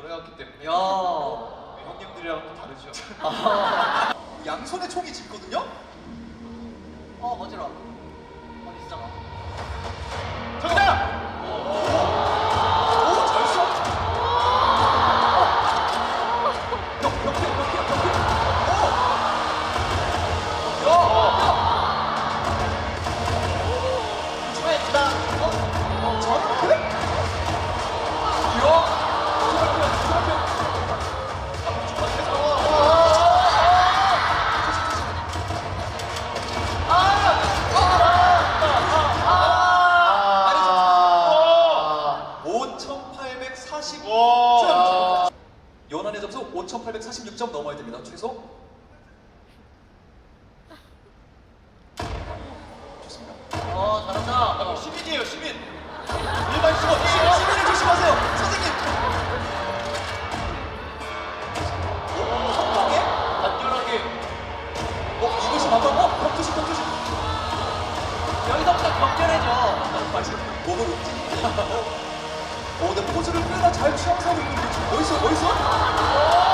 생각을 해왔기 때문에 야. 형님들이랑 좀 다르죠. 양손에 총이 짙거든요? 어 어지러. 어디 있어? 846점 넘어야 됩니다. 최소. 좋습니다. 어, 잘한다. 어, 시민이에요, 시민. 일반 시민. 시민, 시민을 조심하세요. 선생님. 어, 성공해? 간결하게. 어, 이것이 바로, 어, 격투심, 격투심. 어, 여기서부터 격렬해져. 맞아. 몸을 움직이고. 어, 내 포즈를 꽤나 잘 취하고 사는 분들이 멋있어, 멋있어?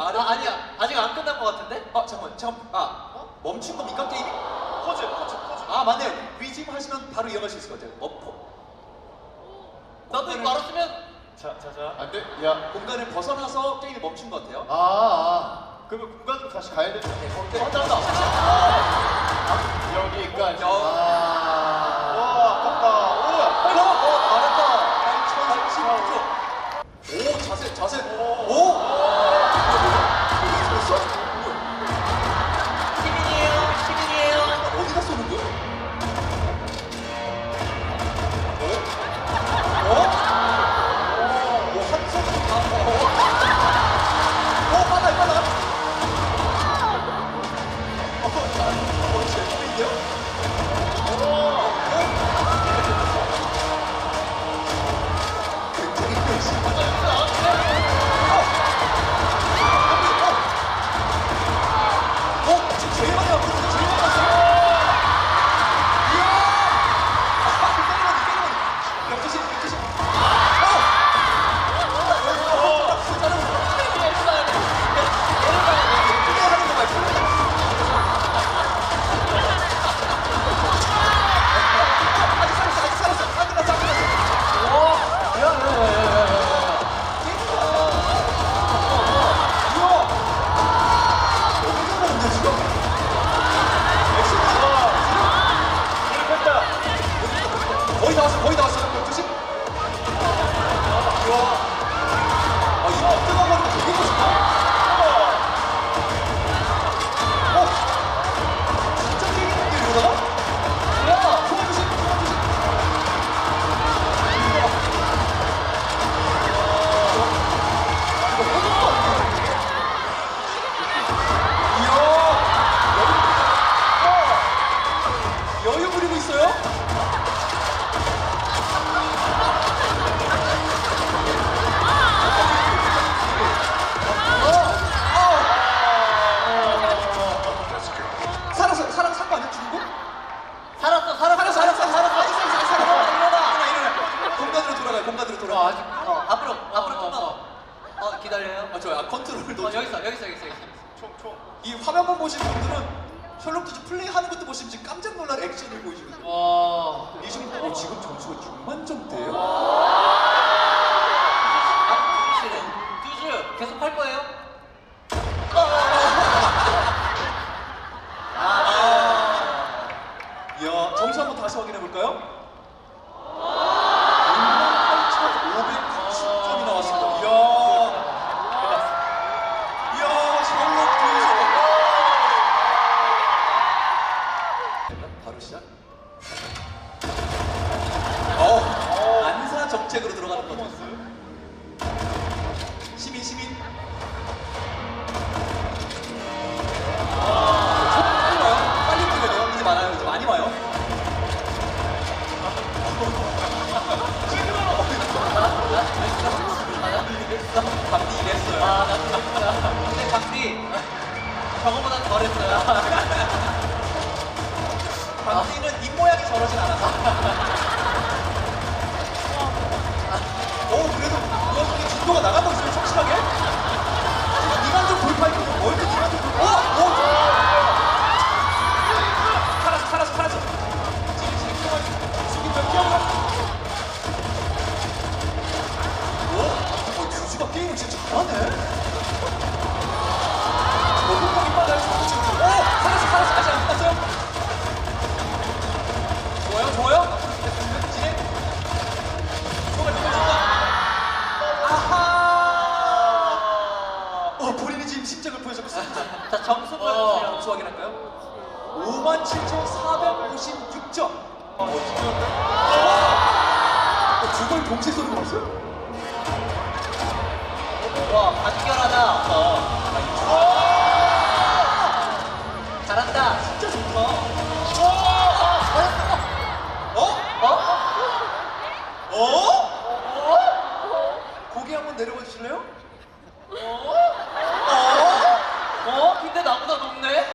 아 아니야 아직 안 끝난 것 같은데? 아, 잠깐만, 잠깐. 아, 멈춘 겁니까 게임이? 포즈, 포즈, 포즈. 아, 맞네요. 위짐 하시면 바로 이어갈 수 있을 것 같아요. 어퍼. 나도 이거 알았으면 자, 자, 자. 안 돼? 야. 공간을 벗어나서 게임이 멈춘 것 같아요. 아, 아. 그러면 공간으로 다시 가야 되는데. 어 잘한다. 아. 아, 컨트롤도. 어 여기 있어 여기 있어 여기 있어 여기 있어 총, 총. 이 화면만 보신 분들은 셜록 홈즈 플레이하는 것도 보시면 지금 깜짝 놀랄 액션을 보이시거든요. 와이 정도, 어, 지금 점수가 6만 점대예요? 아 두즈 계속 할 거예요? 이야, 점수 한번 다시 확인해 볼까요? 저거보다 덜했어요. 방진은 입모양이 저러진 않아서. 어. 아, 오, 그래도 무엇보다 진도가 나간다고 지금 착실하게? 7,456점. 두번 어, 동시에 쏘는 거 봤어요? 와, 간결하다. 어.